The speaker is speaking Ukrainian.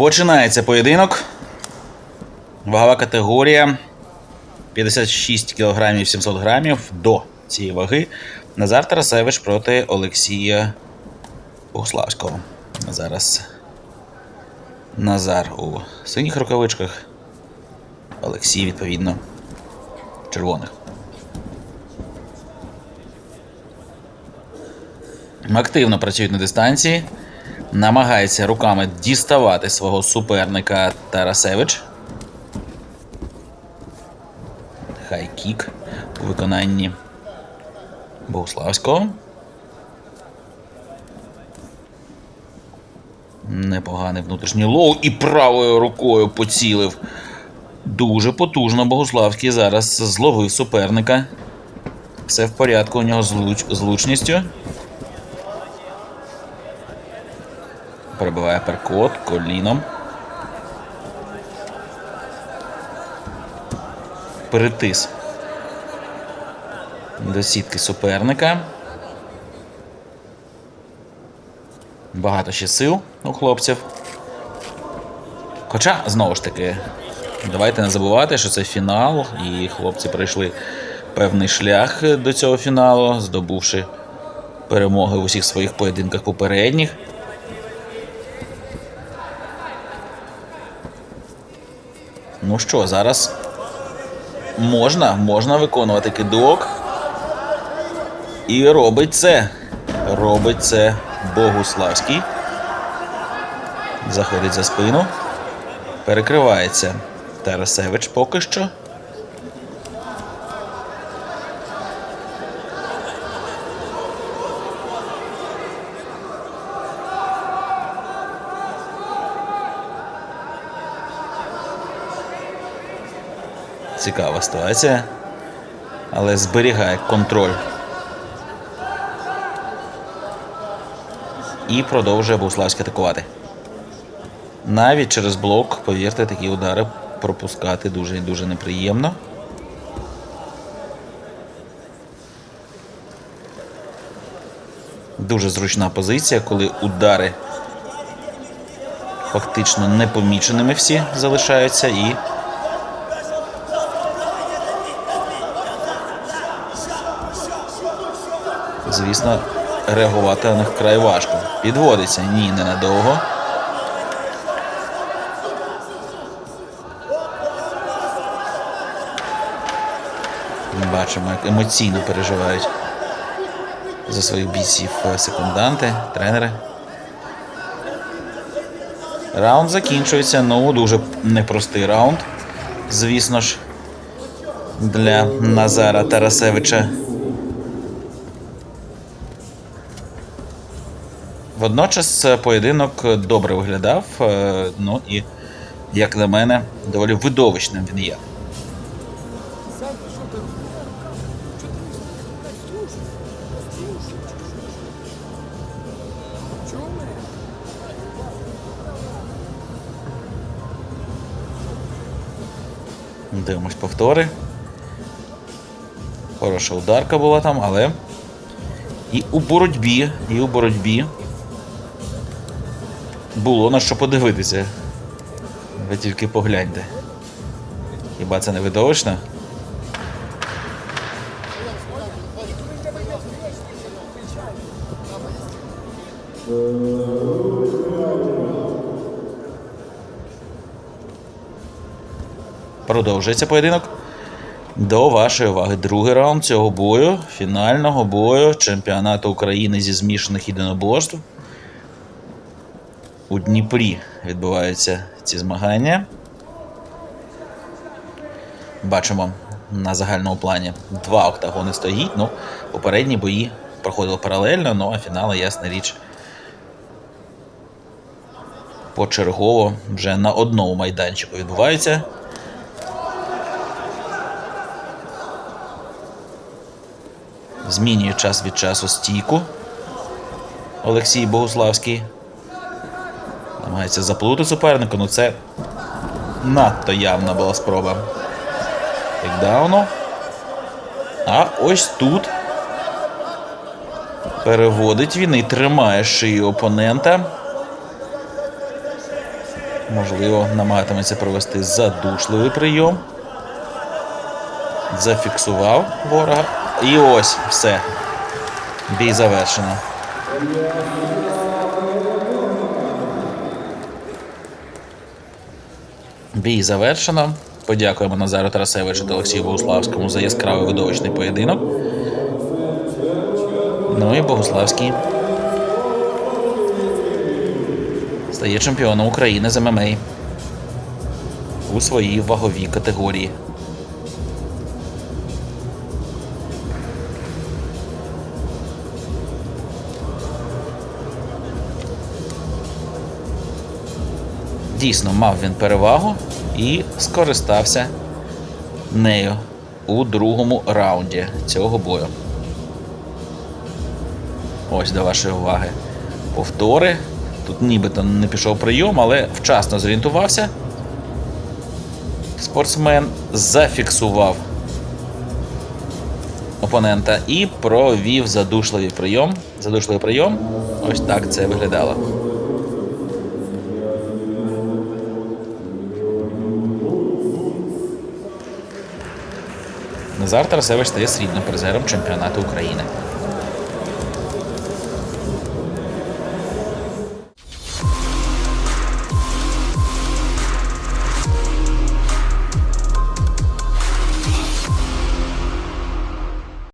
Починається поєдинок. Вагова категорія 56 кг 700 грамів до цієї ваги. Назар Тарасевич проти Олексія Богославського. Зараз Назар у синіх рукавичках. Олексій, відповідно, червоних. Активно працюють на дистанції. Намагається руками діставати свого суперника Тарасевич. Хай-кік у виконанні Богуславського. Непоганий внутрішній лоу і правою рукою поцілив. Дуже потужно Богуславський зараз зловив суперника. Все в порядку у нього з луч... з лучністю. Перебиває перкот коліном. Перетис до сітки суперника. Багато ще сил у хлопців. Хоча, знову ж таки, давайте не забувати, що це фінал, і хлопці пройшли певний шлях до цього фіналу, здобувши перемоги в усіх своїх поєдинках попередніх. Ну що, зараз можна, можна виконувати кидок. І робить це. Робить це Богуславський. Заходить за спину. Перекривається Тарасевич поки що. Цікава ситуація. Але зберігає контроль. І продовжує Богуславський атакувати. Навіть через блок, повірте, такі удари пропускати дуже і дуже неприємно. Дуже зручна позиція, коли удари фактично непоміченими всі залишаються і. Звісно, реагувати на них вкрай важко. Підводиться ні, ненадовго. Бачимо, як емоційно переживають за своїх бійців е, секунданти, тренери. Раунд закінчується. Ну, дуже непростий раунд. Звісно ж, для Назара Тарасевича. Водночас е, поєдинок добре виглядав, е, ну і, як на мене, доволі видовищним він є. Дивимось повтори. Хороша ударка була там, але. І у боротьбі, і у боротьбі було на що подивитися. Ви тільки погляньте. Хіба це не видовищно? Продовжується поєдинок. До вашої уваги другий раунд цього бою, фінального бою чемпіонату України зі змішаних єдиноборств. У Дніпрі відбуваються ці змагання. Бачимо на загальному плані два октагони стоїть. Ну, попередні бої проходили паралельно, ну а фінали, ясна річ, почергово вже на одному майданчику відбуваються. Змінює час від часу стійку. Олексій Богуславський. Намагається заплутати суперника, ну це надто явна була спроба тейкдауну. А ось тут переводить він і тримає шию опонента. Можливо, намагатиметься провести задушливий прийом. Зафіксував ворога. І ось все. Бій завершено. Бій завершено. Подякуємо Назару Тарасевичу та Олексію Богуславському за яскравий видовищний поєдинок. Ну і Богуславський стає чемпіоном України з ММА у своїй ваговій категорії. Дійсно, мав він перевагу і скористався нею у другому раунді цього бою. Ось до вашої уваги. Повтори. Тут нібито не пішов прийом, але вчасно зорієнтувався. Спортсмен зафіксував опонента і провів задушливий прийом. Задушливий прийом. Ось так це виглядало. Назар Тарасевич стає срібним призером чемпіонату України.